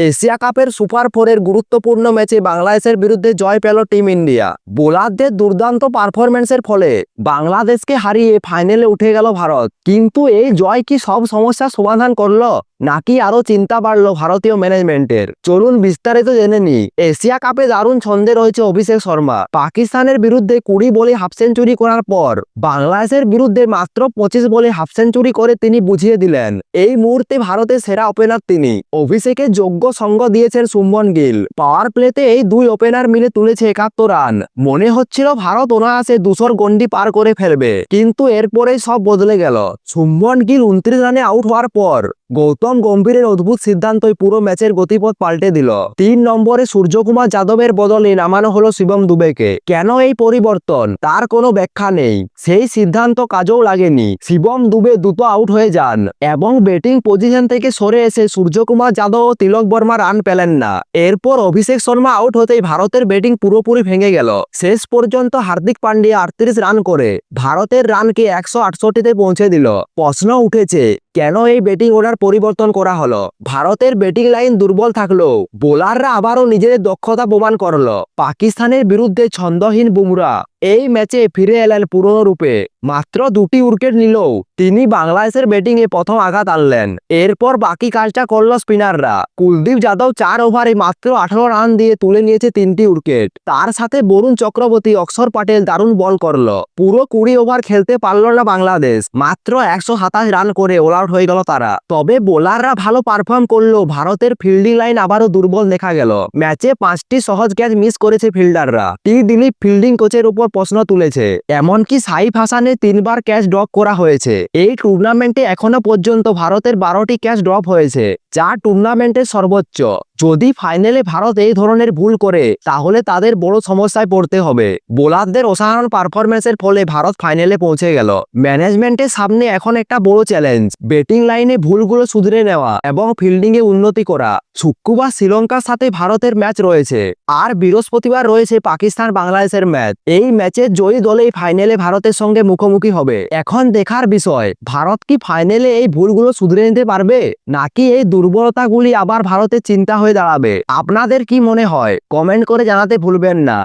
Asia কাপের super ফোরের গুরুত্বপূর্ণ ম্যাচে বাংলাদেশের বিরুদ্ধে জয় পেল টিম ইন্ডিয়া। বোলারদের দুর্দান্ত পারফরমেন্সের ফলে বাংলাদেশকে হারিয়ে ফাইনালে উঠে গেল ভারত। কিন্তু এই জয় কি সব সমস্যা সমাধান করল? নাকি আরও চিন্তা বাড়লো ভারতীয় ম্যানেজমেন্টের চলুন বিস্তারিত জেনে নি এশিয়া কাপে দারুণ ছন্দে রয়েছে অভিষেক শর্মা। পাকিস্তানের বিরুদ্ধে কুড়ি বলে হাফ সেঞ্চুরি করার পর, বাংলাদেশের বিরুদ্ধে মাত্র পঁচিশ বলে হাফ সেঞ্চুরি করে তিনি বুঝিয়ে দিলেন, এই মুহূর্তে ভারতের সেরা ওপেনার তিনি। অভিষেকে যোগ্য সঙ্গ দিয়েছেন সুমন গিল। পাওয়ার প্লেতে এই দুই ওপেনার মিলে তুলেছে একাত্তর রান। মনে হচ্ছিল ভারত অনায়াসে দুশোর গন্ডি পার করে ফেলবে, কিন্তু এরপরেই সব বদলে গেল। সুমন গিল উনত্রিশ রানে আউট হওয়ার পর, গৌতম গম্ভীরের অদ্ভুত সিদ্ধান্তই পুরো ম্যাচের গতিপথ পাল্টে দিল। তিন নম্বরে সূর্যকুমার যাদবের বদলে নামানো হলো শিবম দুবেকে। কেন এই পরিবর্তন? তার কোনো ব্যাখ্যা নেই। সেই সিদ্ধান্ত কাজেও লাগেনি। শিবম দুবে দ্রুত আউট হয়ে যান। এবং ব্যাটিং পজিশন থেকে সরে এসে সূর্যকুমার যাদব ও তিলক বর্মা রান পেলেন না। এরপর অভিষেক শর্মা আউট হতেই ভারতের ব্যাটিং পুরোপুরি ভেঙে গেল। শেষ পর্যন্ত হার্দিক পান্ডিয়া আটত্রিশ রান করে। ভারতের রানকে একশো আটষট্টিতে পৌঁছে দিল। প্রশ্ন উঠেছে কেন এই ব্যাটিং অর্ডার পরিবর্তন করা হলো? ভারতের ব্যাটিং লাইন দুর্বল থাকলেও বোলাররা আবারও নিজেদের দক্ষতা প্রমাণ করল। পাকিস্তানের বিরুদ্ধে ছন্দহীন বুমরা। এই ম্যাচে ফিরে এলেন পুরনো রূপে। মাত্র দুটি উইকেট নিলেও তিনি বাংলাদেশের ব্যাটিং এ প্রথম আঘাত আনলেন। এরপর বাকি কাজটা করল স্পিনাররা। কুলদীপ যাদব চার ওভারে মাত্র আঠারো রান দিয়ে তুলে নিয়েছে তিনটি উইকেট। তার সাথে বরুণ চক্রবর্তী, অক্ষর পাটেল দারুণ বল করল। পুরো কুড়ি ওভার খেলতে পারল না বাংলাদেশ। মাত্র একশো সাতাশ রান করে অল আউট হয়ে গেল তারা। তবে বোলাররা ভালো পারফর্ম করলেও ভারতের ফিল্ডিং লাইন আবারও দুর্বল দেখা গেল। ম্যাচে পাঁচটি সহজ ক্যাচ মিস করেছে ফিল্ডাররা টি দিলীপ ফিল্ডিং কোচের উপর প্রশ্ন তুলেছে, এমনকি সাইফ হাসানের তিনবার ক্যাচ ড্রপ করা হয়েছে। এই টুর্নামেন্টে এখনও পর্যন্ত ভারতের বারোটি ক্যাচ ড্রপ হয়েছে, যা টুর্নামেন্টের সর্বোচ্চ। যদি ফাইনালে ভারত এই ধরনের ভুল করে, তাহলে তাদের বড় সমস্যায় পড়তে হবে। বোলারদের অসাধারণ পারফরমেন্সের ফলে ভারত ফাইনালে পৌঁছে গেল। ম্যানেজমেন্টের সামনে এখন একটা বড় চ্যালেঞ্জ ব্যাটিং লাইনে ভুলগুলো শুধরে নেওয়া এবং ফিল্ডিং এ উন্নতি করা। শুক্রবার শ্রীলঙ্কার সাথে ভারতের ম্যাচ রয়েছে। আর বৃহস্পতিবার রয়েছে পাকিস্তান বাংলাদেশের ম্যাচ এই ম্যাচে জয়ী দলেই ফাইনালে ভারতের সঙ্গে মুখোমুখি হবে। এখন দেখার বিষয়, ভারত কি ফাইনালে এই ভুলগুলো শুধরে নিতে পারবে? নাকি এই দুর্বলতাগুলি আবার ভারতের চিন্তা হয়ে দাঁড়াবে। আপনাদের কি মনে হয়? কমেন্ট করে জানাতে ভুলবেন না।